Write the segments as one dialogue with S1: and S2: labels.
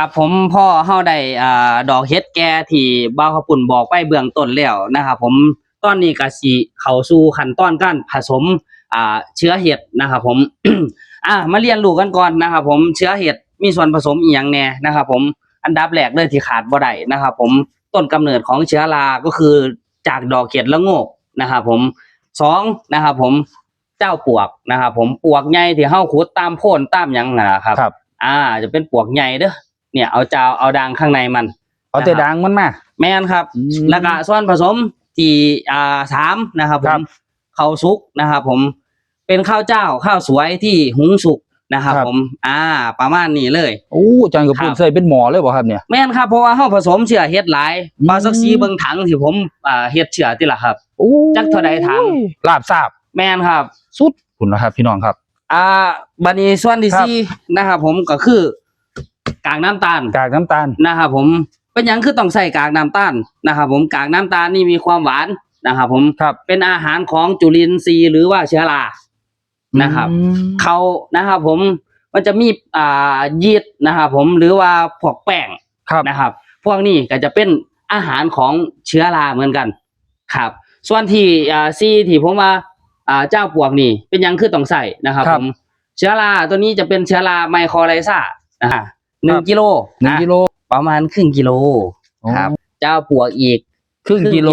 S1: ครับผมพ่อเฮาได้อ่าดอกเฮ็ดแก่ที่บ่าวขาวปุ่นบอกไปเบื้องต้นแล้วนะครับผมตอนนี้ก็สิเข้าสู่ขั้นตอนการผสมอ่าเชื้อเห็ดนะครับผม อ่ามาเรียนรู้กันก่อนนะครับผมเชื้อเห็ดมีส่วนผสมอีหยังแน่นะครับผมอันดับแรกเลยที่ขาดบ่ได้นะครับผมต้นกำเนิดของเชื้อราก็คือจากดอกเห็ดละโงกนะครับผมสองนะครับผมเจ้าปวกนะครับผมปวกใหญ่ที่เฮาขุดตามโพนตามหยังนะครับ
S2: ครับ
S1: อ่า จะเป็นปวกใหญ่เด้อ เนี่ยเอาจาวเอาด่างข้างในมัน
S2: เอาแต่ดังมันมา
S1: แม่นครับ
S2: อืม
S1: แล้วก็ส่วนผสมที่อ่าสามนะครับผ
S2: ครั
S1: ม
S2: บ
S1: ข้าวสุกนะครับ ผมเป็นข้าวเจ้าข้าวสวยที่หุงสุกนะครับ
S2: ครับ
S1: ผม อ่า ประมาณนี้เลย
S2: โอ้อาจารย์กับปุ่น
S1: ครับ
S2: ใส่เป็นหมอเลยบ่ครับเนี่ย
S1: แม่นครับเพราะว่าเฮาผสมเชื้อเฮ็ดหลาย
S2: อืม
S1: บาสักซีเบิ่งถังที่ผมอ่าเฮ็ดเชื้อติล่ะครับ
S2: โอ้
S1: จักเท่าใดถัง
S2: ลาบทราบ
S1: แม่นครับ
S2: สุดคุณนะครับ พี่น้องครับ
S1: อ่าบัดนี้ส่วนที่
S2: ครับ
S1: สี่นะครับ ผมก็คือ กากน้ำตาล
S2: กากน้ำตาล
S1: นะครับผมเป็นหยังคือต้องใส่กากน้ำตาลนะครับผมกากน้ำตาลนี่มีความหวานนะครับผม
S2: ครับ
S1: เป็นอาหารของจุลินทรีย์หรือว่าเชื้อรานะครับ
S2: อืม
S1: เขานะครับผมมันจะมีอ่ายีสต์นะครับผมหรือว่าพวกแป้ง
S2: ครับ
S1: นะครับ พวกนี้ก็จะเป็นอาหารของเชื้อราเหมือนกัน ครับ ส่วนที่อ่าซีที่ผมว่าอ่าเจ้าปวกนี่เป็นหยังคือต้องใส่นะครับ
S2: ครั
S1: ผ
S2: บ
S1: มเชื้อราตัวนี้จะเป็นเชื้อราไมโครไลซ่านะฮะ หนึ่งกิโล
S2: หนึ่ง
S1: นะ
S2: กิโล
S1: ประมาณครึ่งกิโลครับ เจ้าปวกอีก
S2: ครึ่งกิโล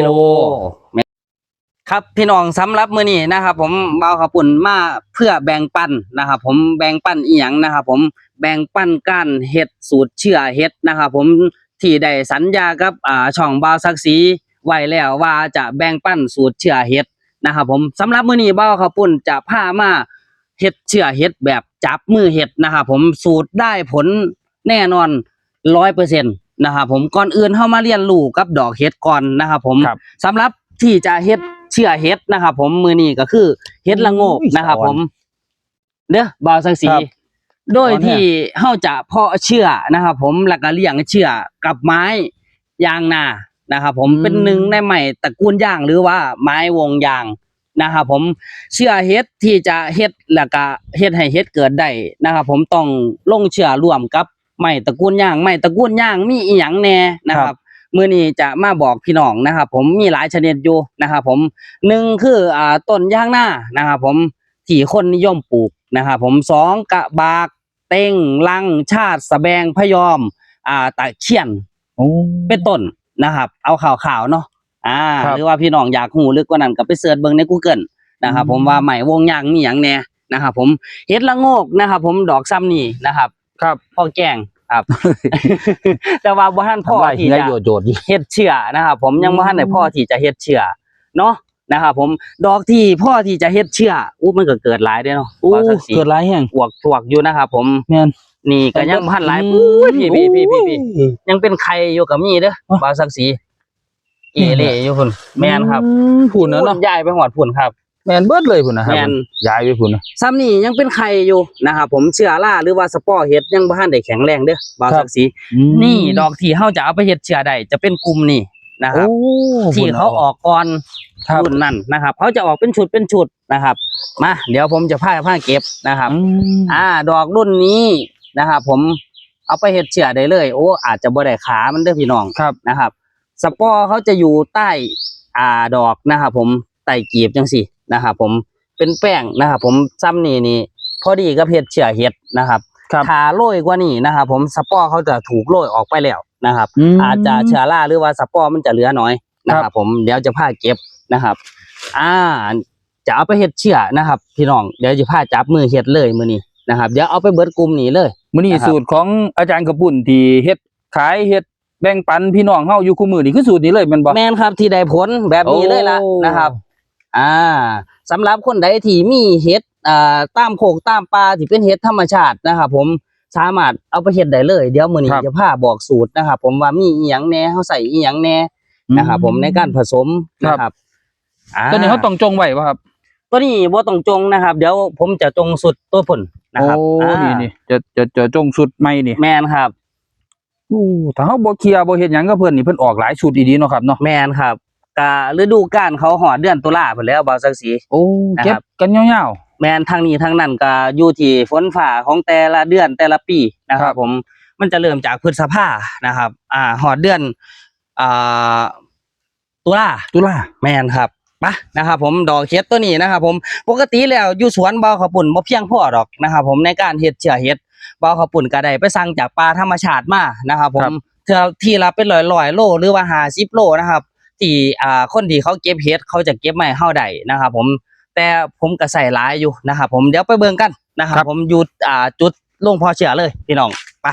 S1: ครับพี่น้องสำหรับมื้อนี้นะครับ ผมเบาขับปุ่นมาเพื่อแบ่งปันนะครับ ผมแบ่งปันอีหยังนะครับ ผมแบ่งปันการเฮ็ดสูตรเชื่อเฮ็ดนะครับ ผมที่ได้สัญญากับอ่าช่องบาวศักดิ์ศรีไว้แล้วว่าจะแบ่งปันสูตรเชื่อเฮ็ดนะครับผมสำหรับมื้อนี้เบาขับปุ่นจะพามาเฮ็ดเชื่อเฮ็ดแบบจับมือเฮ็ดนะครับ ผมสูตรได้ผล แน่นอนร้อยเปอร์เซ็นต์นะครับผมก่อนอื่นเข้ามาเรียนรู้กับดอกเฮ็ดก่อนนะครับผม
S2: ครับ
S1: สำหรับที่จะเฮ็ดเชื่อเฮ็ดนะครับผมมือนี้ก็คือเฮ็ดละโงก
S2: อุ้ย
S1: นะครับ
S2: สอน
S1: ผม เด้อบาวสังสี
S2: ครับ
S1: โดย
S2: สอนเนี่ย
S1: ที่เฮาจะเพาะเชื่อนะครับผมแล้วก็เลี้ยงเชื่อกับไม้ยางนานะครับผม
S2: อืม
S1: เป็นหนึ่งในไม้ตระกูลยางหรือว่าไม้วงยางนะครับผมเชื่อเฮ็ดที่จะเฮ็ดแล้วก็เฮ็ดให้เฮ็ดเกิดได้นะครับผมต้องลงเชื่อร่วมกับ ไม้ตระกูลยางไม้ตระกูลยางมีอีหยังแน่นะครับมื่อนี้จะมาบอกพี่น้องนะครับ ผมมีหลายชนิดอยู่นะครับ ผมหนึ่งคืออ่าต้นยางนานะครับ ผมที่คนนิยมปลูกนะครับผมสองกระบากเต้งลังชาติสะแบงพะยอม อ่าตะเคียน
S2: โอ้
S1: เป็นต้นนะครับ เอาข่าวๆเนาะอ่า
S2: ครับ
S1: หรือว่าพี่น้องอยากหูลึกกว่านั้นก็ไปเสิร์ชเบิ่งใน Google นะครับ
S2: อืม
S1: ผมว่าใหม่วงยางมีหยังแน่นะครับ ผมเฮ็ดละโงกนะครับ ผมดอกซ้ำนี่นะครับ
S2: ครับ
S1: พ่อแกงครับ แต่ว่าบ่ทันพ่อ
S2: ทำลาย
S1: ที่
S2: เฮีย
S1: จะ
S2: โยดโยดอยู่
S1: เฮ็ดเชื่อนะครับผมยัง
S2: อืม
S1: บ่ทันได้พ่อที่จะเฮ็ดเชื่อเนาะนะครับผมดอกที่พ่อที่จะเฮ็ดเชื่ออู้มันก็เกิดหลายเด้เนาะ
S2: โอ้
S1: ว่าสักสี
S2: เกิดหลายแห่ง
S1: อวกตวกอยู่นะครับผม
S2: แม่น
S1: นี่ก็ยังบ่ทันหลาย
S2: อืม
S1: ปุ้ยพี่พี่พี่พี่พี่
S2: โอ้ย
S1: ยังเป็นไข่อยู่กับมีเด้อ
S2: อ๋อ
S1: บ่าวสักสีเอเล่อยู่พุ่นแม่นครับ
S2: อืมพุ่นนะเนาะ
S1: ย้ายไปหอดพุ่นครับ
S2: แม่นเบิดเลยพุ่นนะครับ
S1: แม่น
S2: ย้ายไปพุ่นนะ
S1: ซ้ำนี่ยังเป็นไข่อยู่นะครับผมเชื้อราหรือว่าสปอร์เฮ็ดยังบ่ทันได้แข็งแรงเด้อบ่าว
S2: ครับ
S1: สักสีนี่ดอกที่เฮาจะเอาไปเฮ็ดเชื้อได้จะเป็นกลุ่มนี่นะครับ
S2: โอ้
S1: ที่เขาออกก่อน
S2: ครับ
S1: รุ่นนั้นนะครับเขาจะออกเป็นชุดเป็นชุดนะครับ มาเดี๋ยวผมจะพาผ้าเก็บนะครับ
S2: อืม
S1: อ่า ดอกรุ่นนี้นะครับผมเอาไปเฮ็ดเชือได้เลย โอ้อาจจะบ่ได้ขามันเด้อพี่น้อง
S2: ครับ
S1: นะครับ สปอร์เขาจะอยู่ใต้อ่าดอกนะครับผมใต้กีบจังสี่ นะครับผมเป็นแป้งนะครับผมซ้ำนี่นี่พอดีกับเฮ็ดเชือเฮ็ดนะครับ
S2: ครับ
S1: ถ้าโรยกว่านี้นะครับผมสปอร์เขาจะถูกโรยออกไปแล้วนะครับ
S2: ม
S1: อาจจะเชื้อราหรือว่าสปอร์มันจะเหลือน้อยนะค
S2: ครั
S1: รับ
S2: บ
S1: ผมเดี๋ยวจะพาเก็บนะครับ อ่าจะเอาไปเฮ็ดเชื่อนะครับ พี่น้องเดี๋ยวจะพาจับมือเฮ็ดเลยมื้อนี้นะครับเดี๋ยวเอาไปเบิดกลุ่มนี้เลย
S2: มื้อนี้
S1: นะครับ
S2: สูตรของอาจารย์กระปุ่นที่เฮ็ดขายเฮ็ดแบ่งปันพี่น้องเฮาอยู่คู่มือนี่คือสูตรนี้เลยแม่นบ่
S1: แม่นครับที่ได้ผลแบบนี้เลยล่ะ
S2: โอ้
S1: นะครับ อ่าสำหรับคนใดที่มีเฮ็ดอ่าตามโคกตามปลาที่เป็นเฮ็ดธรรมชาตินะครับผมสามารถเอาไปเฮ็ดได้เลย เดี๋ยวมื้อนี้
S2: ครับ
S1: จะพาบอกสูตรนะครับผมว่ามีอีหยังแหน่เฮาใส่อีหยังแหน่นะครับผมในการผสมนะครับอ่า
S2: ตอนนี้เขาต้องจงไว้ป่ะครับ
S1: ตัวนี้บ่ต้องจงนะครับ เดี๋ยวผมจะจงสุดตัวผลนะครับ
S2: โอ้
S1: อ่า
S2: นี่นี่จะจะจะจงสุดใหม่นี่
S1: แมนครับ
S2: โอ้ถ้าเฮาบ่เคลียร์บ่เฮ็ดหยังกับเพิ่นนี่เพิ่นออกหลายชุดดีๆเนาะครับเนาะ
S1: แมนครับ กะฤดูกาลเขาหอดเดือนตุลาพุ่นแล้วบ่าวสักสี
S2: โอ้
S1: นะครับ
S2: เก็บกันยาว
S1: แมนทางนี้ทางนั้นก็อยู่ที่ฝนฝ่าของแต่ละเดือนแต่ละปีนะค
S2: ครั
S1: รับ
S2: บ
S1: ผมมันจะเริ่มจากพฤษภานะครับ อ่าหอดเดือนอ่าตุลา
S2: ตุลา
S1: แม่นครับปะนะครับผมดอกเห็ดตัวนี้นะครับผมปกติแล้วอยู่สวนเบาขาวปุ่นบ่เพียงพอดอกนะครับ ผมในการเฮ็ดเชื้อเห็ดเบาขาวปุ่นก็ได้ไปสั่งจากปลาธรรมชาติมานะครับ ผมเทื่อที่ละเป็นร้อยๆโลหรือว่า50โลนะครับ ที่อ่าคนที่เขาเก็บเห็ดเขาจะเก็บมาให้เฮาได้นะครับ ผมแต่ผมก็ใส่หลายอยู่นะครับผมเดี๋ยวไปเบิ่งกันนะครับ ผมอยู่อ่าจุดลงพอเชื้อเลย พี่น้องไป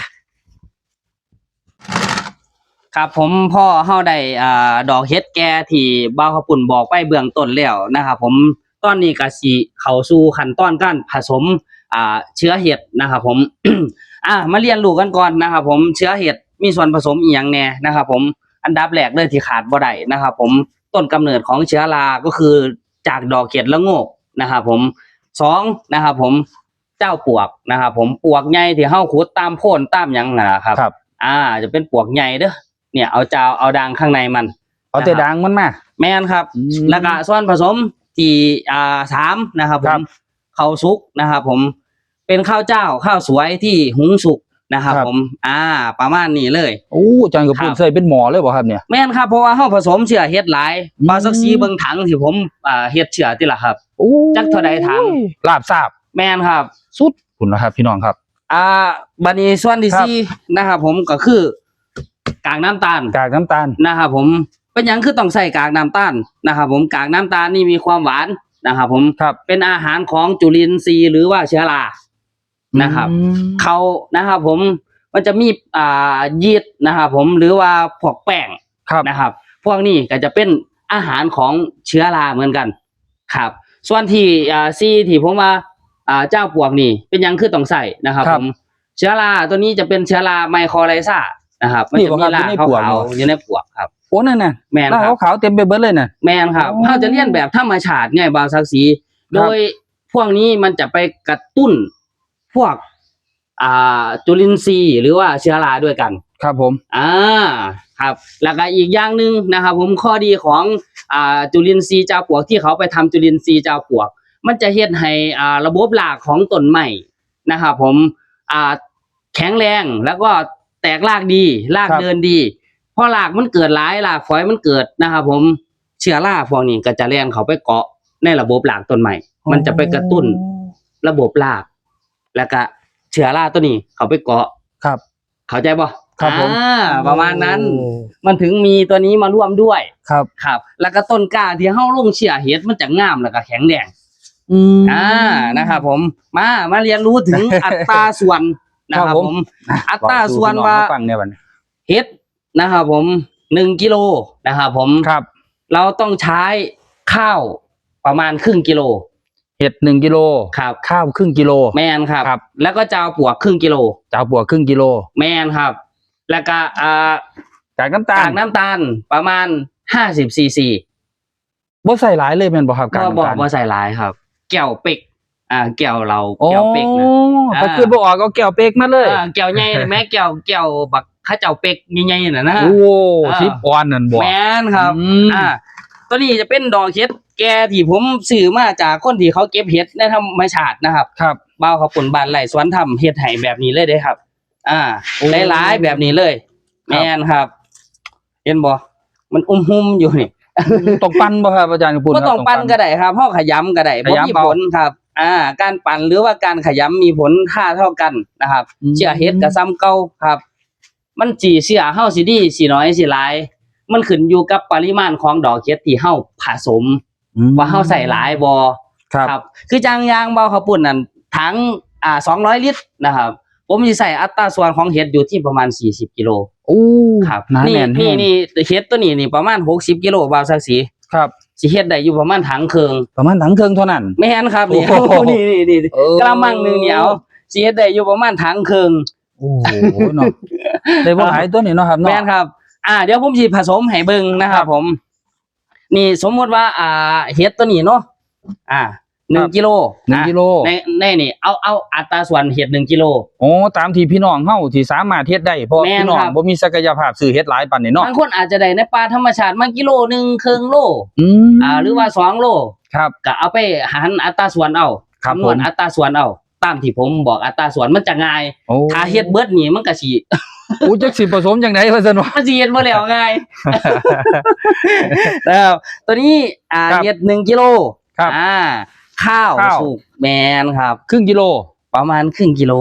S1: ครับผมพ่อเฮาได้อ่าดอกเฮ็ดแก่ที่บ่าวขาวปุ่นบอกไปเบื้องต้นแล้วนะครับผมตอนนี้ก็สิเข้าสู่ขั้นตอนการผสมอ่าเชื้อเห็ดนะครับผมอ่ามาเรียนรู้กันก่อนนะครับผมเชื้อเห็ดมีส่วนผสมอีหยังแน่นะครับผม อันดับแรกเลยที่ขาดบ่ได้นะครับผมต้นกำเนิดของเชื้อรา ก็คือจากดอกเห็ดละโงกนะครับผมสองนะครับผมเจ้าปวกนะครับผมปวกใหญ่ที่เฮาขุดตามโพนตามหยังนั่นล่ะครับ
S2: ครับ
S1: อ่า จะเป็นปวกใหญ่เด้อเนี่ยเอาจาวเอาดังข้างในมัน
S2: เอาแต่ดังมันมา
S1: แม่นครับ
S2: อืม
S1: แล้วก็ส่วนผสมที่อ่าสามนะครับผ
S2: ครั
S1: ม
S2: บ
S1: ข้าวสุกนะครับผมเป็นข้าวเจ้าข้าวสวยที่หุงสุก นะครับ
S2: ครับ
S1: ผม อ่า ประมาณนี้เลย
S2: โอ้อาจารย์กระปุน
S1: ครับ
S2: ใส่เป็นหมอเลยบ่ครับเนี่ย
S1: แม่นครับเพราะว่าเฮาผสมเชื้อเฮ็ดหลาย
S2: อืม
S1: บาสักซีเบิ่งถังที่ผมอ่าเฮ็ดเชื้อติล่ะครับ
S2: โอ้
S1: จักเท่าใดถัง
S2: ลาบทราบ
S1: แม่นครับ
S2: สุดคุณนะครับ พี่น้องครับ
S1: อ่าบัดนี้ส่วนที่
S2: ครับ
S1: สี่นะครับผมก็คือกากน้ำตาล
S2: กากน้ำตาล
S1: นะครับผมเป็นหยังคือต้องใส่กากน้ำตาลนะครับผมกากน้ำตาลนี่มีความหวานนะครับผม
S2: ครับ
S1: เป็นอาหารของจุลินทรีย์หรือว่าเชื้อรา นะครับ
S2: อืม
S1: เขานะครับผมมันจะมีอ่ายีสต์นะครับผมหรือว่าพวกแป้ง
S2: ครับ
S1: นะครับ พวกนี้ก็จะเป็นอาหารของเชื้อราเหมือนกัน ครับ ส่วนที่อ่าซีที่ผมว่าอ่าเจ้าปวกนี่เป็นหยังคือต้องใส่นะครับ
S2: ครับ
S1: ผมเชื้อราตัวนี้จะเป็นเชื้อราไมโครไลซานะครับ มัน
S2: นี่
S1: จะ
S2: บ่
S1: มี
S2: ครับ
S1: ราก
S2: อยู่ใน
S1: ขา
S2: ปวก
S1: ว
S2: เหรอ
S1: ๆอยู่ในปวกครับ
S2: โอ้นั่นน่ะ
S1: แมน
S2: หน้า
S1: ครับ
S2: ขาวๆเต็มไปเบิดเลยน่ะ
S1: แมนครับ
S2: อ๋อ
S1: เขาจะเรียนแบบธรรมชาติไงบาวศักดิ์ศรี
S2: ครับ
S1: โดยพวกนี้มันจะไปกระตุ้น พวก อ่า จุลินทรีย์หรือว่าเชื้อราด้วยกัน
S2: ครับผม
S1: อ่า ครับ แล้วก็อีกอย่างหนึ่งนะครับ ผมข้อดีของอ่าจุลินทรีย์เจ้าปวกที่เขาไปทำจุลินทรีย์เจ้าปวก มันจะเฮ็ดให้อ่าระบบรากของต้นไม้นะครับผมอ่าแข็งแรงแล้วก็แตกรากดีราก
S2: ครับ
S1: เดินดีพอรากมันเกิดหลายรากฝอยมันเกิดนะครับผมเชื้อราพวกนี้ก็จะแล่นเขาไปเกาะในระบบรากต้นไม้มันจะไปกระตุ้น ระบบราก แล้วก็เชื้อราตัวนี้ เขาไปเกาะ
S2: ครับ
S1: เข้าใจป่ะ
S2: ครับผม
S1: อ่าประมาณนั้น
S2: โอ้
S1: มันถึงมีตัวนี้มาร่วมด้วย
S2: ครับ
S1: ครับ แล้วก็ต้นกล้าที่เฮาลงเชี่ยเฮ็ดมันจะงามแล้วก็แข็งแรง
S2: อืม
S1: อ่านะครับผมมามาเรียนรู้ถึง อัตราส่วนนะค
S2: ครั
S1: รับบ
S2: ผ
S1: ผมมอัตราส่วน
S2: บอกสู่พี่น้อง
S1: ว่า
S2: มฟังเนี่ยบัดนี้
S1: เฮ็ดนะครับผมหนึ่งกิโลนะครับผม
S2: ครับ
S1: เราต้องใช้ข้าวประมาณครึ่งกิโล
S2: เห็ดหนึ่งกิโล
S1: ครับ
S2: ข้าวครึ่งกิโล
S1: แมนครับ
S2: ครับ
S1: แล้วก็จาวปวกครึ่งกิโล
S2: จ้าบวกครึ่งกิโล
S1: แมนครับ แล้วก็อ่ากา
S2: กน้ำตาล
S1: กากน้ำตาลประมาณห้าสิบซีซี
S2: บ่ใส่หลายเลยแม่นบ่ครับกาก
S1: ก็
S2: น้ำ
S1: บอก
S2: ตาล
S1: ว่าใส่หลายครับ แก้วเป็กอ่าแก้วเรา
S2: โอ้
S1: แก้วเป็กนะ
S2: ถ้าคือบ่ออกก็แก้วเป๊กมาเลย
S1: อ่าแก้วใหญ่เลยแม่แก้วแก้วบักข้าเจ้าเป็กใหญ่ๆน่ะนะ
S2: โอ้
S1: อ่า
S2: สิบออนนั่นบ่
S1: แม่นครับ
S2: อืม
S1: อ่า ตัวนี้จะเป็นดอกเห็ดแก่ที่ผมซื้อมาจากคนที่เขาเก็บเห็ดในธรรมชาตินะครับ
S2: ครับ
S1: บ้าวเขาปุ่นบานไหลสวนทำเห็ดไห้แบบนี้เลยเด้ครับ อ่า
S2: โอ้
S1: หลายๆแบบนี้เลย
S2: ครับ
S1: แม่นครับ เห็นบ่มันอุ้มหุ้มอยู่นี่
S2: ต้องปั้นบ่ครับอาจารย์กระปุน
S1: ก็
S2: ครับ
S1: ต้องปั้นก็ได้ครับพ่อขยำก็ได้
S2: ข
S1: บ่
S2: ยำ
S1: มี
S2: เอา
S1: ผลครับ อ่า การปั่นหรือว่าการขยำมีผลค่าเท่ากันนะครับ
S2: อืม
S1: เชื่อเฮ็ดกับซ้ำเก่าครับ มันจีเชื่อเฮาสิดีสิน้อยสิหลาย มันขึ้นอยู่กับปริมาณของดอกเห็ดที่เฮาผสม
S2: อืม
S1: ว่าเฮาใส่หลายบ่
S2: ครับ
S1: คือจางยางเบาข้าวปุ้นนั่นถังอ่า200ลิตรนะครับ ผมสิใส่อัตราส่วนของเห็ดอยู่ที่ประมาณ40กิโล
S2: โอ้
S1: ครับ
S2: หนา
S1: นี่
S2: แน่น
S1: นี่
S2: แห้ง
S1: นี่เห็ดตัวนี้นี่ประมาณ60กิโลบาวสักสี
S2: ครับ
S1: สิเฮ็ดได้อยู่ประมาณถังครึ่ง
S2: ประมาณถังเครื่องเท่านั้น
S1: แม่นครับนี่
S2: โอ้โห
S1: นี่นี่นี่
S2: เออก
S1: ระมังหนึงเนี่ยเอาสิเฮ็ดได้อยู่ประมาณถังครึ่ง
S2: โอ้โหเนาะได้บ่หลายตัวนี่เนาะครับเนาะ
S1: แม่นครับ อ่าเดี๋ยวผมสิผสมให้เบิ่งนะครับผม นี่สมมุติว่า อ่าเฮ็ดตัวนี้เนาะอ่าหนึ่งกิโล
S2: หนึ่ง
S1: อะ
S2: กิโล
S1: ในในนี่เอาเอาอัตราส่วนเห็ดหนึ่งกิโล
S2: โอ้ตามที่พี่น้องเฮาที่สามารถเฮ็ดได้เพราะ
S1: แม่น
S2: พี่น้อง
S1: ครับ
S2: บ่มีศักยภาพซื้อเฮ็ดหลายปานนี้เนาะ
S1: บางคนอาจจะได้ในปลาธรรมชาติมากิโลหนึ่งครึ่งโล
S2: อืม
S1: อ่าหรือว่าสองโล
S2: ครับ
S1: ก็เอาไปหันอัตราส่วนเอา
S2: ครับ
S1: คำนวณ
S2: ผม
S1: อัตราส่วนเอาตามที่ผมบอกอัตราส่วนมันจะง่าย
S2: โอ้
S1: ถ้าเฮ็ดเบิดนี่มันก็สิ
S2: อู้จักสิผสมจังไดว่าซั่นวะ
S1: มันสิเฮ็ดบ่แล้วง่ายนะครับตัวนี้อ่า
S2: ครับ
S1: เฮ็ด1กิโล
S2: ครับ
S1: อ่า ข้าว
S2: ข้าว
S1: สุกแมนครับ
S2: ครึ่งกิโล
S1: ประมาณครึ่งกิโล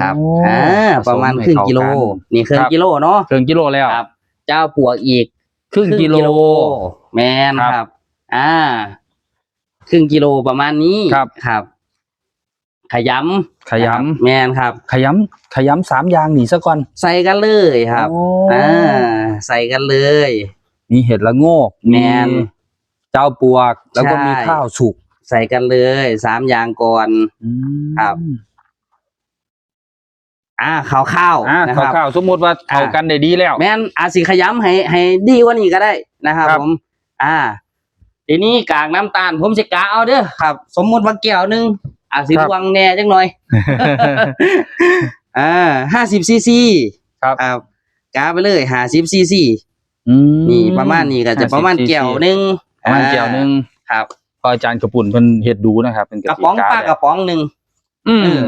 S1: ครับ
S2: โอ้
S1: อ่า
S2: ผสม
S1: ประมาณ
S2: ให้
S1: ครึ่ง
S2: เข้า
S1: กิโล
S2: กัน
S1: นี่ครึ่ง
S2: ครับ
S1: กิโลเนาะ
S2: ครึ่งกิโลแล้ว
S1: ครับ เจ้าปวกอีก
S2: ครึ่งกิโล
S1: แมน
S2: ครับ
S1: ครับอ่า ครึ่งกิโลประมาณนี้
S2: ครับ
S1: ครับ ขยำ
S2: ขยำ
S1: นะครับแมนครับ
S2: ขยำขยำสามอย่างนี่ซะก่อน
S1: ใส่กันเลยครับ
S2: โอ้
S1: อ่าใส่กันเลย
S2: มีเห็ดละโงก
S1: แม่น
S2: เจ้าปวก แล้วก็
S1: ใช่
S2: มีข้าวสุก
S1: ใส่กันเลยสามอย่างก่อน
S2: อืม
S1: ครับอ่าข้าวข้าว
S2: อ่า
S1: นะค
S2: ข้าว
S1: รับ
S2: ข้าวสมมุติว่าเข้า
S1: อ่า
S2: กันได้ดีแล้ว
S1: แม่นอาจสิขยำให้ให้ดีกว่านี้ก็ได้นะครับ
S2: ครับ
S1: ผม อ่า ทีนี้กากน้ำตาลผมจะกาเอาเด้อครับ สมมุติว่าแก้วหนึง อาจสิ
S2: ครับ
S1: รวงแหน่จังหน่อย อ่าห้าสิบซีซี
S2: ครับ
S1: ครับกาไปเลยห้าสิบซีซี
S2: อืม
S1: นี่ประมาณนี้ก็จะประมาณ
S2: 50
S1: แก้วหนึง
S2: ประมาณแก้วหนึง
S1: ครับ
S2: พออาจารย์กระปุ่นเพิ่นเฮ็ดดูนะครับเป็น
S1: กระป๋องปลากระป๋องหนึ่ง
S2: อืม
S1: เออ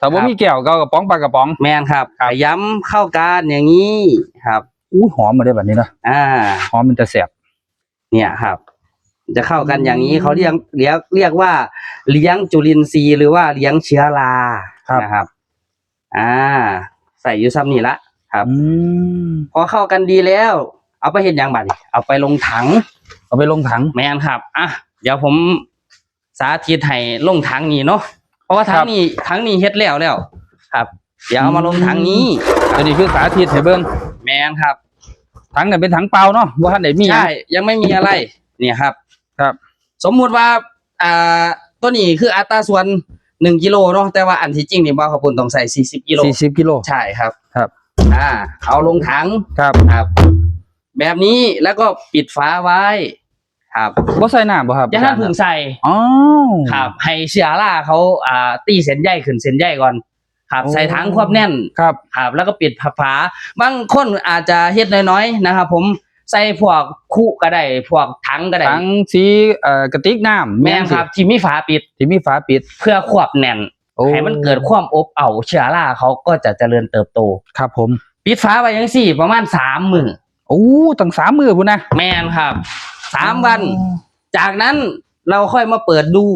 S2: ถ้าบ่
S1: ครับ
S2: มีแก้วก็เอากระป๋องปลากระป๋อง
S1: แมนครับ
S2: ครับ
S1: ขยำเข้ากันอย่างนี้ครับ
S2: อู้หอมมาได้แบบนี้นะ
S1: อ่า
S2: หอมมันจะแซ่บ
S1: เนี่ยครับ จะเข้ากันอย่างนี้
S2: อืม
S1: เขาเรียกเรียกเรียกว่าเลี้ยงจุลินทรีย์หรือว่าเลี้ยงเชื้อรา
S2: ครับ
S1: นะครับ อ่า ใส่อยูซัมนี่ละครับ
S2: อืม
S1: พอเข้ากันดีแล้ว เอาไปเห็นอย่างบัดนี้เอาไปลงถัง
S2: เอาไปลงถัง
S1: แมนครับอะเดี๋ยวผมสาธิตให้ลงถังนี้เนาะเพราะว่าถั
S2: ค
S1: ง
S2: รับ
S1: นี้ถังนี้เฮ็ดแล้วแล้ว ครับ เดี๋ยวเอามาลงถังนี้
S2: ตัวนี้คือสาธิตให้เบิ่ง
S1: แมนครับ
S2: ถังนั้นเป็นถังเปล่าเนาะบ่ทันได้มีหยัง
S1: ใช่ยังไม่มีอะไร เนี่ยครับ
S2: ครับ
S1: สมมุติว่าอ่าตัวนี้คืออัตราส่วนหนึ่งกิโลเนาะแต่ว่าอันที่จริงนี่บ่าวขาวปุ้นต้องใส่สี่สิบกิโล
S2: 40กิโล
S1: ใช่ครับ
S2: ครับ
S1: อ่า เอาลงถัง
S2: ครับ
S1: ครับ แบบนี้แล้วก็ปิดฝาไว้ ครับ
S2: บ่ใส่น้ำบ่ครับ
S1: อย่าให้ผึ่งใส่
S2: อ๋อ
S1: ครับ ให้เชื้อราเขาอ่า ตีเส้นใยขึ้นเส้นใยก่อนครับ
S2: โอ้
S1: ใส่ถังควบแน่น
S2: ครับ
S1: ครับ แล้วก็ปิดฝาบางคนอาจจะเฮ็ดน้อยๆนะครับ ผม ใส่พวกคุก็ได้พวกถังก็ได้
S2: ถังสีเอ่อกระติกน้ำ
S1: แม่นครับ ที่มีฝาปิด
S2: ที่มีฝาปิด
S1: เพื่อควบแน่น
S2: โอ้
S1: ให้มันเกิดความอบเอาวเชื้อราเขาก็จะเจริญเติบโต
S2: ครับผม
S1: ปิดฝาไว้ยังสี่ ประมาณสามมือ
S2: โอ้ตั้งสามมือพุ่นนะ
S1: แมนครับสามวัน จากนั้นเราค่อยมาเปิดดู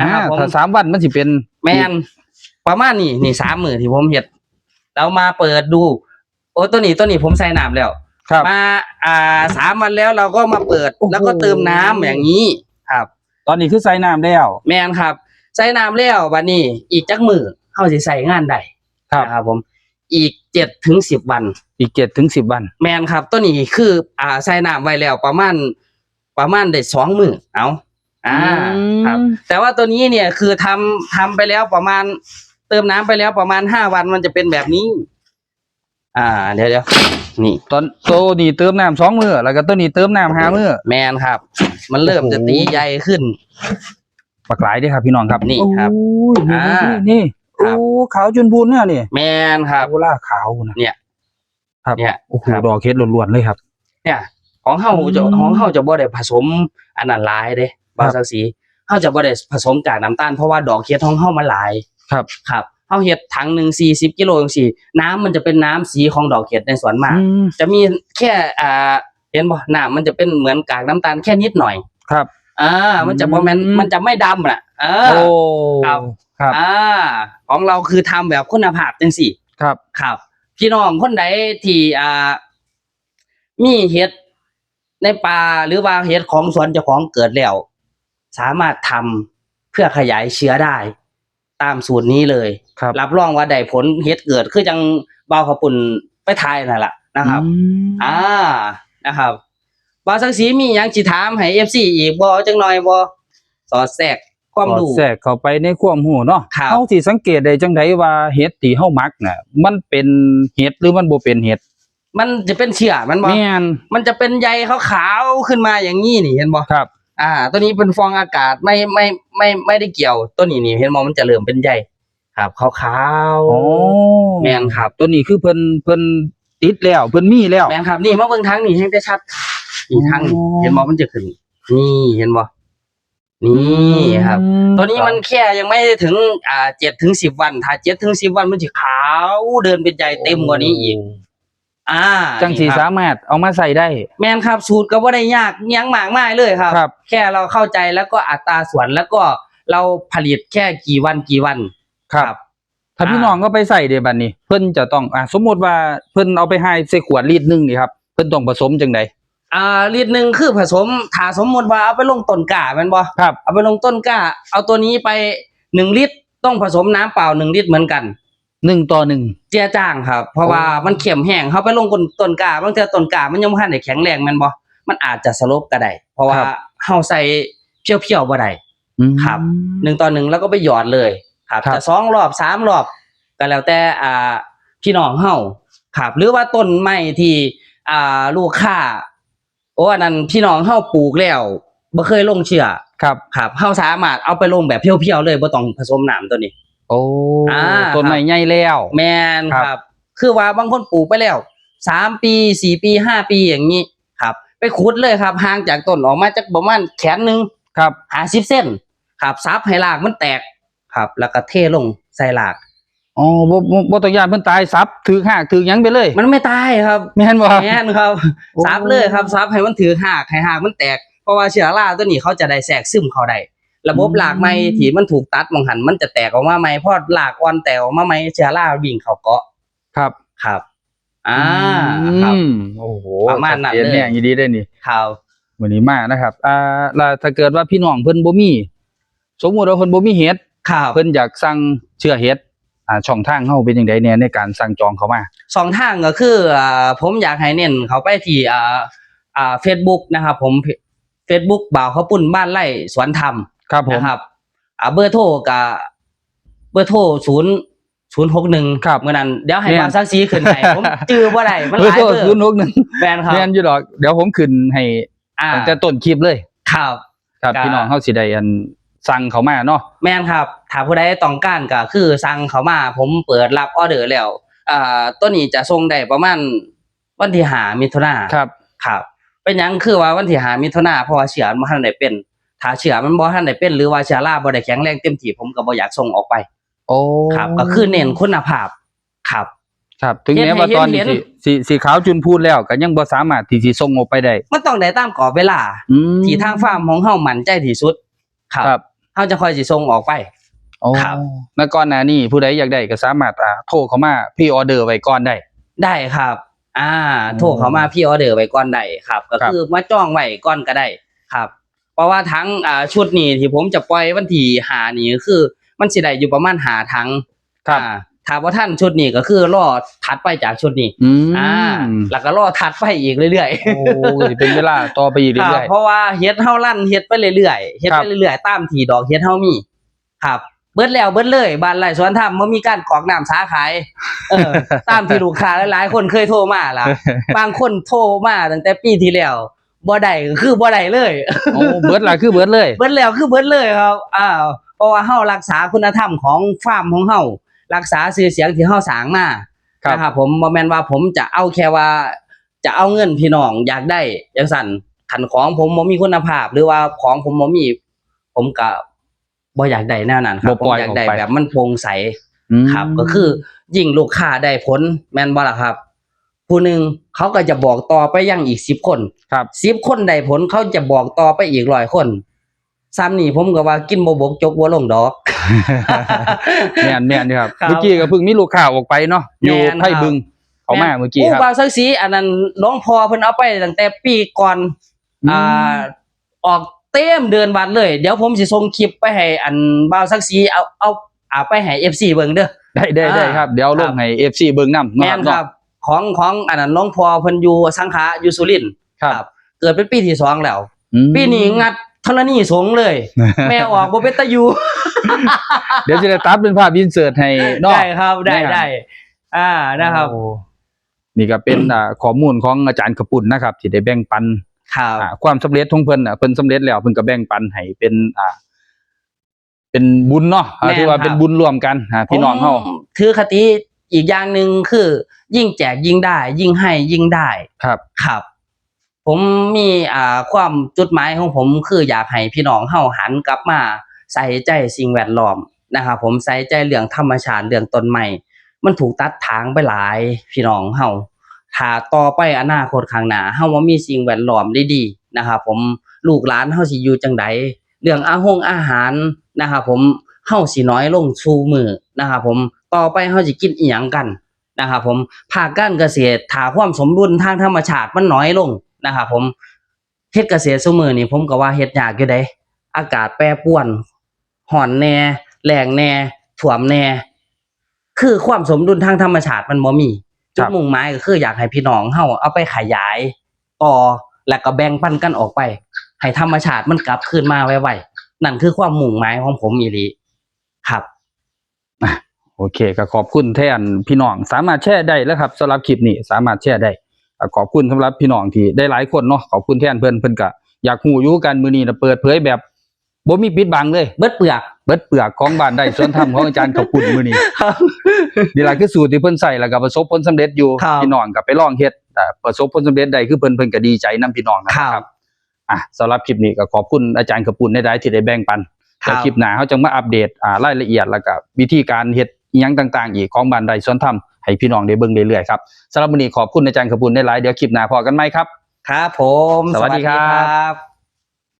S1: นะครับ
S2: อ่า
S1: ผม
S2: ถ้าสามวันมันสิเป็น
S1: แมนประมาณนี้นี่สามมือที่ผมเห็ดเรามาเปิดดู โอ้ตัวนี้ตัวนี้ผมใส่น้ำแล้ว
S2: ครับ
S1: มาอ่าสามวันแล้วเราก็มาเปิด
S2: โอ้โห
S1: แล้วก็เติมน้ำอย่างนี้ครับ
S2: ตอนนี้คือใส่น้ำแล้ว
S1: แมนครับ ใส่น้ำแล้วบัดนี้ อีกจักมือเข้าสิใส่งานได้
S2: ครับ
S1: นะครับผม อีกเจ็ดถึงสิบวัน
S2: อีกเจ็ดถึงสิบวัน
S1: แมนครับตัวนี้คืออ่าใส่น้ำไว้แล้วประมาณประมาณได้สองมือเอาอ่า
S2: อืม
S1: ครับ แต่ว่าตัวนี้เนี่ยคือทำทำไปแล้วประมาณ เติมน้ำไปแล้วประมาณห้าวันมันจะเป็นแบบนี้ อ่า เดี๋ยวเดี๋ยว นี่
S2: ตอนตัวนี้เติมน้ำสองมือแล้วก็ตัวนี้เติมน้ำห้ามือ
S1: แมนครับ มันเริ่ม
S2: โอ้โห
S1: จะตีใหญ่ขึ้น
S2: ปักหลายเด้อครับ พี่น้องครับ
S1: นี่ครับ
S2: โอ้ยนี่
S1: อ่า
S2: นี่นี่
S1: ครับ
S2: โอ้ขาวจนพูนเนี่ยนี่
S1: แมนครับ
S2: โอล่าขาวนะ
S1: เนี่ย
S2: ครับ
S1: เนี่ย
S2: โอ้โห
S1: ครับ
S2: ดอกเคสล้วนๆเลยครับ
S1: เนี่ย ของเฮาจะ
S2: อืม
S1: ของเฮาจะบ่ได้ผสมอันนั้นหลายเด้บางสักสีเฮาจะบ่ได้ผสมกากน้ำตาลเพราะว่าดอกเฮ็ดของเฮามันหลาย
S2: ครับ
S1: ครับ เฮาเฮ็ดถังหนึ่ง40กิโลจังซี่ น้ำมันจะเป็นน้ำสีของดอกเห็ดในสวนมาก
S2: อืม
S1: จะมีแค่อ่าเห็นบ่น้ำมันจะเป็นเหมือนกากน้ำตาลแค่นิดหน่อย
S2: ครับ
S1: อ่ามันจะบ่แม่น
S2: อืม
S1: มันจะไม่ดำน่ะเออ
S2: โอ้
S1: ครับ
S2: ครับ
S1: อ่าของเราคือทำแบบคุณภาพจังซี่
S2: ครับ
S1: ครับพี่น้องคนใดที่อ่ามีเห็ดในป่าหรือว่าเห็ดของสวนเจ้าของเกิดแล้ว สามารถทำเพื่อขยายเชื้อได้ ตามสูตรนี้เลย
S2: ครับ
S1: รับรองว่าได้ผลเฮ็ดเกิดคือจังเบาขาวปุ่นไปทายนั่นแหละนะครับ
S2: อืม
S1: อ่านะครับบาวสังสีมีหยังสิถามให้ FC อีกบ่จังหน่อยบ่สอดแทรกความ
S2: สอด
S1: รู้
S2: แทรกเข้าไปในความหูเนาะ
S1: ครับ
S2: เฮาสิสังเกตได้จังไดว่าเห็ดที่เฮามักน่ะ มันเป็นเห็ดหรือมันบ่เป็นเห็ด
S1: มันจะเป็นเชื้อมันบ่
S2: แม่น
S1: มันจะเป็นใยขาวๆขึ้นมาอย่างนี้นี่เห็นบ่
S2: ครับ
S1: อ่า ตัวนี้เป็นฟองอากาศไม่ไม่ไม่ไม่ได้เกี่ยว ตัวนี้นี่เห็นบ่มันจะเริ่มเป็นใยครับขาว
S2: โอ้
S1: ๆแม่นครับ
S2: ตัวนี้คือเพิ่นเพิ่นติดแล้วเพิ่นมีแล้ว
S1: แม่นครับ นี่มาเบิ่งทางนี่ให้ได้ชัดนี่ทางนี่
S2: อ๋อ
S1: เห็นบ่มันจะขึ้น นี่เห็นบ่นี่ครับ
S2: อืม
S1: ตัวนี้มันแค่ยังไม่ถึงอ่าเจ็ดถึงสิบวัน ถ้าเจ็ดถึงสิบวันมันจะขาวเดินเป็นใหญ่เต็มกว่านี้อีก อ่า
S2: จังสี
S1: นี่ครับ
S2: สามารถเอามาใส่ได้
S1: แมนครับสูตรก็ว่าได้ยากเนียงหมากมายเลยครับ
S2: ครับ
S1: แค่เราเข้าใจแล้วก็อัตราส่วนแล้วก็เราผลิตแค่กี่วันกี่วัน
S2: ครับ ถ้าพี่
S1: อ่า
S2: น้องก็ไปใส่เดี๋ยวบัดนี้ เพิ่นจะต้องอ่าสมมติว่าเพิ่นเอาไปให้ใส่ขวดลิตรหนึงนี่ครับเพิ่นต้องผสมจังได
S1: อ่าลิตรหนึ่งคือผสมถ้าสมมติว่าเอาไปลงต้นกล้าแมันบ่
S2: ครับ
S1: เอาไปลงต้นกล้า เอาตัวนี้ไปหนึ่งลิตรต้องผสมน้ำเปล่าหนึ่งลิตรเหมือนกัน
S2: หนึ่งต่อหนึ่ง
S1: เจียจ้างครับ เพราะว่า
S2: โอ้
S1: มันเข็มแห้งเขาไปลงต้นต้นกล้าบางเทีต้นกล้ามันยังบ่ทันได้แข็งแรงแมันบ่มันอาจจะสลบก็ได้เพราะว่าเฮาใส่เพียวๆบ่ได้
S2: อืม
S1: ครับหนึ่งต่อหนึ่งแล้วก็ไปหยอดเลยครับ
S2: ครับ
S1: จะสองรอบสามรอบก็แล้วแต่อ่าพี่น้องเฮาครับ หรือว่าต้นไม้ที่อ่าลูกค้าโอ้อันนั้นพี่น้องเฮาปลูกแล้วบ่เคยลงเชื่อ
S2: ครับ
S1: ครับเฮาสามารถเอาไปลงแบบเพียวๆเลยบ่ต้องผสมน้ำตัวนี้
S2: โอ้
S1: อ่า
S2: ต้นไม้ใหญ่แล้ว
S1: แมน
S2: ครับ
S1: ครับ คือว่าบางคนปลูกไปแล้วสามปีสี่ปีห้าปีอย่างนี้ครับ ไปขุดเลยครับห่างจากต้นออกมาจากประมาณแขนหนึ่ง
S2: ครับ
S1: หาสิบเส้น ครับซับให้รากมันแตกครับ แล้วก็เทลงใส่ราก
S2: อ๋อบ่บ่บ่ต้องย่านเพิ่นตายซับถือหากถือหยังไปเลย
S1: มันไม่ตายครับ
S2: แม่นบ่
S1: แม่นครับ
S2: โอ้
S1: ซับเลยครับซับให้มันถือหากให้หากมันแตกเพราะว่าเชื้อราตัวนี้เขาจะได้แทรกซึมเข้าได้ ระบบรากไม้ที่มันถูกตัดมองหันมันจะแตกออกมาใหม่พอรากอ่อนแตกออกมาใหม่เชื้อราวิ่งเข้าเกาะ
S2: ครับ
S1: ครับ อ่าครับ
S2: อืมโอ้โห
S1: ประมาณนั้น
S2: ชัดจ
S1: เลย
S2: เนี่ยอีดีได้นี่
S1: ครับ
S2: วันนี้มานะครับ อ่าแล้วถ้าเกิดว่าพี่น้องเพิ่นบ่มีสมมุติว่าเพิ่นบ่มีเฮ็ด
S1: ครับ
S2: เพิ่นอยากสั่งเชื่อเฮ็ดอ่าช่องทางเฮาเป็นจังไดแหน่ในการสั่งจองเข้ามา
S1: สองทางก็คืออ่าผมอยากให้เน้นเขาไปที่อ่าอ่าเฟซบุ๊กนะครับผมเฟซบุ๊กบ่าวข้าวปุ้นบ้านไร่สวนธรรม
S2: ครับผม
S1: นะครับอ่าเบอร์โทรกับเบอร์โทรศูนย์ศูนย์หกหนึ่ง
S2: ครับ
S1: เมื่อนั้นเดี๋ยวให้
S2: แม่น
S1: บางสักซีขึ้นให้ผมจื้อบ่ได้มันห
S2: เบอร์
S1: ลาย
S2: โทร
S1: เบอร์
S2: 061
S1: แฟนครับ
S2: แม่นอยู่ดอกเดี๋ยวผมขึ้นให้
S1: อ่า
S2: ตั้งแต่ต้นคลิปเลย
S1: ครับ
S2: ครับ
S1: ครับ
S2: พี่น้องเฮาสิได้อันสั่งเข้ามาเนาะ
S1: แม่นครับถ้าผู้ใดต้องการก็คือสั่งเขามา ผมเปิดรับออเดอร์แล้วอ่าตัวนี้จะส่งได้ประมาณวันที่หามิถุนา
S2: ครับ
S1: ครับ เป็นหยังคือว่าวันที่หามิถุนาเพราะว่าเชื้อมันบ่ทันได้เป็น ถ้าเชื้อมันบ่ทันได้เป็นหรือว่าเชื้อราบ่ได้แข็งแรงเต็มที่ผมก็บ่อยากส่งออกไป
S2: โอ้
S1: ครับ ก็คือเน้นคุณภาพครับ
S2: ครับ ถึงแม้
S1: เห็น
S2: ว่าตอนนี้
S1: เห็น
S2: สิสิสีขาวจุนพูดแล้วก็ยังบ่สามารถที่สิส่งออกไปได้
S1: มันต้องได้ตามกรอบเวลา
S2: อืม
S1: ที่ทางฟาร์มของเฮามั่นใจที่สุด ครับ
S2: ครับ
S1: เฮาจะค่อยสิส่งออกไป
S2: โอ้
S1: ครับ
S2: แล้วก่อนหน้านี้ผู้ใดอยากได้ก็สามารถอ่าโทรเข้ามาพรีออเดอร์ไว้ก่อนได้
S1: ได้ครับ อ่า
S2: อืม
S1: โทรเขามาพี่ออเดอร์ไว้ก่อนได้ครับ ก็
S2: ครับ
S1: คือมาจ้องไว้ก่อนก็ได้ครับ เพราะว่าทั้งอ่าชุดนี้ที่ผมจะปล่อยวันที่หานี่คือ มันสิได้อยู่ประมาณหาทั้ง
S2: ครับ
S1: อ่าถ้าว่าท่านชุดนี้ก็คือรอถัดไปจากชุดนี้
S2: อืม
S1: อ่าแล้วก็รอถัดไปอีกเรื่อย
S2: โอ้สิเป็นเวลาต่อไปอีก
S1: ๆครับ
S2: เรื่อย
S1: เพราะว่าเฮ็ดเฮาลั่นเฮ็ดไปเรื่อยๆเฮ็ด
S2: ครั
S1: ไป
S2: บ
S1: เรื่อยๆตามที่ดอกเฮ็ดเฮามี ครับ เบิดแล้วเบิดเลยบ้านไร่สวนธรรมบ่มีการกรอกน้ำสาขายเออ ตามที่ลูกค้าหลายๆคนเคยโทรมาล่ะ บางคนโทรมาตั้งแต่ปีที่แล้ว บ่ได้ก็คือบ่ได้เลย
S2: ๆโอ้เบิดละคือเบิดเลย
S1: เบิดแล้วคือเบิดเลยครับอ้าวเพราะว่าเฮารักษาคุณธรรมของฟาร์มของเฮารักษาชื่อเสียงที่เฮาสร้างมา
S2: ครับ
S1: นะครับผมบ่แม่นว่าผมจะเอาแค่ว่า จะเอาเงินพี่น้องอยากได้จังซั่นขันของผมบ่มีคุณภาพ หรือว่าของผมบ่มี ผมก็บ่อยากได้แนวนั้นครับ
S2: บ่
S1: ผ
S2: ป
S1: ม
S2: ล่อย
S1: อยากได้
S2: ออกไป
S1: แบบมันโปร่งใส
S2: ม
S1: ครับ ก็คือยิ่งลูกค้าได้ผลแม่นบ่ล่ะครับ ผู้หนึ่งเขาก็จะบอกต่อไปยังอีกสิบคน
S2: ครับ
S1: สิบคนได้ผลเขาจะบอกต่อไปอีกร้อยคนซ้ำนี่ผมก็ว่ากินบ่บกจกบ่ลงดอก
S2: แม่นแม่นอยู่ครับ
S1: ครับ
S2: เมื่อกี้ก็เพิ่งมีลูกค้าออกไปเนาะอยู่
S1: แม่นครับ
S2: ไผ่บึงเขามาเมื่อกี้
S1: โอ้
S2: ครับ
S1: บาวสักสีอันนั้นหลวงพ่อเพิ่นเอาไปตั้งแต่ปีก่อน
S2: อืม
S1: อ่าออกเต็มเดือนวัดเลย เดี๋ยวผมสิส่งคลิปไปให้อันบาวสักสีเอาเอาเอาไปให้ FC เบิ่งเด้อ
S2: ได้ได้ได้
S1: อ่า
S2: ครับ เดี๋ยวลงให้ FC เบิ่งนำ
S1: แม่นครับ ของของอันนั้นหลวงพ่อเพิ่นอยู่สังขะอยู่สุรินทร์
S2: ครับ
S1: เกิดเป็นปีที่สองแล้ว
S2: อืม
S1: ปีนี้งัดธรณีสงฆ์เลย แม่ออกบ่เป็นตะยู
S2: เดี๋ยวจะได้ตัดเป็นภาพอินเสิร์ตให้เนาะ
S1: ได้ครับได้
S2: แม่น
S1: ได้อ่านะครับ
S2: โอ้นี่ก็เป็นอ่าข้อมูลของอาจารย์กระปุ่นนะครับ ที่ได้แบ่งปัน
S1: ครับ
S2: อ่าความสำเร็จของเพิ่นอะเพิ่นสำเร็จแล้วเพิ่นก็แบ่งปันให้เป็นอ่าเป็นบุญเนาะอ่า
S1: แม่น
S2: ถือว่า
S1: ครับ
S2: เป็นบุญร่วมกันอ่าพี่น้องเฮา
S1: ผมถือคติ อีกอย่างหนึ่งคือ ยิ่งแจกยิ่งได้ ยิ่งให้ยิ่งได้
S2: ครับ
S1: ครับ ผมมีอ่าความจุดหมายของผมคืออยากให้พี่น้องเฮาหันกลับมาใส่ใจสิ่งแวดล้อมนะครับผมใส่ใจเรื่องธรรมชาติเรื่องต้นไม้มันถูกตัดทางไปหลาย พี่น้องเฮาถ้าต่อไปอนาคตข้างหน้าเฮาว่ามีสิ่งแวดล้อมดีๆนะครับผมลูกหลานเฮาสิอยู่จังใดเรื่องอาหงอาหารนะครับผมเฮาสิน้อยลงชูมือนะครับผม ต่อไปเฮาสิกินอีหยังกันนะครับผมภาคการเกษตรถ้าความสมดุลทางธรรมชาติมันน้อยลงนะครับผมเฮ็ดเกษตรซุมื้อนี้ผมก็ว่าเฮ็ดยากอยู่เด้อากาศแปรปรวนร้อนแน่แล้งแน่ท่วมแน่ คือความสมดุลทางธรรมชาติมันบ่มีจุดมุ่งหมายก็คืออยากให้พี่น้องเฮาเอาไปขยายต่อแล้วก็แบ่งปันกันออกไป ให้ธรรมชาติมันกลับคืนมาไวๆนั่นคือความมุ่งหมายของผมอีหลีครับ
S2: โอ เคก็ขอบคุณแทนพี่น้องสามารถแชร์ได้แล้วครับสำหรับคลิปนี้สามารถแชร์ได้อะขอบคุณสำหรับพี่น้องที่ได้หลายคนเนาะขอบคุณแทนเพิ่นเพิ่นก็อยากฮู้อยู่กันมื้อนี้นะเปิดเผยแบบบ่มีปิดบังเลย
S1: เบิดเปลือก
S2: เบิดเปลือกของบ้านได้ส่วนทำของอาจารย์ขอบคุณมื้อนี้
S1: ครับ
S2: นี่ล่ะคือสูตรที่เพิ่นใส่แล้วก็ประสบผลสำเร็จอยู่
S1: ครับ
S2: พี่น้องก็ไปลองเฮ็ดอ่าประสบผลสำเร็จได้คือเพิ่นเพิ่นก็ดีใจนํพี่น้องนะ
S1: ค
S2: ค
S1: รั
S2: รับบอะสำหรับคลิปนี้ก็ขอบคุณอาจารย์ขอบคุณในได้ที่ได้แบ่งปัน
S1: ครับ
S2: เดี๋ยวคลิปหน้าเขาจะมาอัปเดตอ่ารายละเอียดแล้วก็วิธีการเฮ็ดอิห ยังต่างๆ อีกของบ้านใดส่วนทำให้พี่น้องได้เบิ่งเรื่อยๆครับสำหรับวันนี้ขอบคุณอาจารย์ขอบคุณในหลายๆเดี๋ยวคลิปหน้าพอกันไหมครับ
S1: ครับผม
S2: สวัสดีครับ
S1: บ